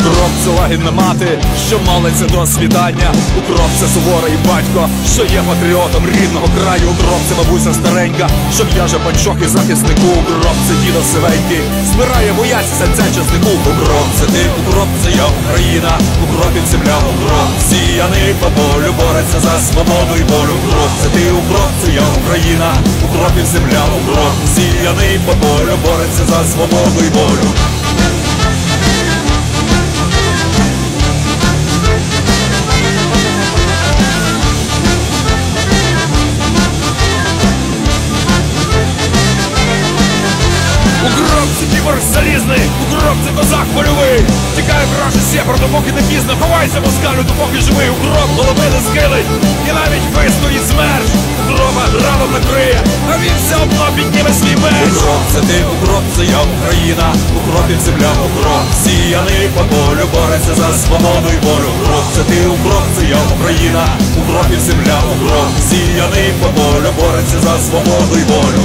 Укроп це лагідна мати, що молиться до свідання. Укроп це суворий батько, що є патріотом рідного краю. Укроп це бабуся старенька, що в'яже панчох і захиснику. Укроп це дідо сивенький, збирає боясь серця часнику. Укроп це ти, укроп це я Україна, укропів земля, укроп сіяний по полю, бореться за свободу і волю. Укроп це ти, укроп це я Україна, укропів земля, укроп сіяний по полю, бореться за свободу і волю. Кібор залізний, укроп це козак польовий. Тікає враже сєпар, допоки не пізно. Ховайся, москалю, допоки живий. Укроп голови не схилить І навіть вистоїть смерч. Укропа радом накриє, а він все одно підніме свій меч. Укроп це ти, укроп це я Україна. Укропів земля, укроп Сіяний по полю, бореться за свободу і волю. Укроп це ти, укроп це я Україна. Укропів земля, укроп Сіяний по полю, бореться за свободу і волю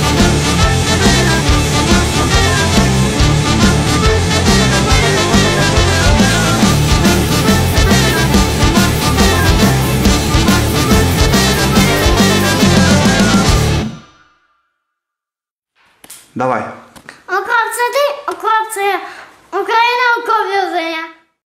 Давай. Окоп це ти, окоп це Україна, окоп в'язує.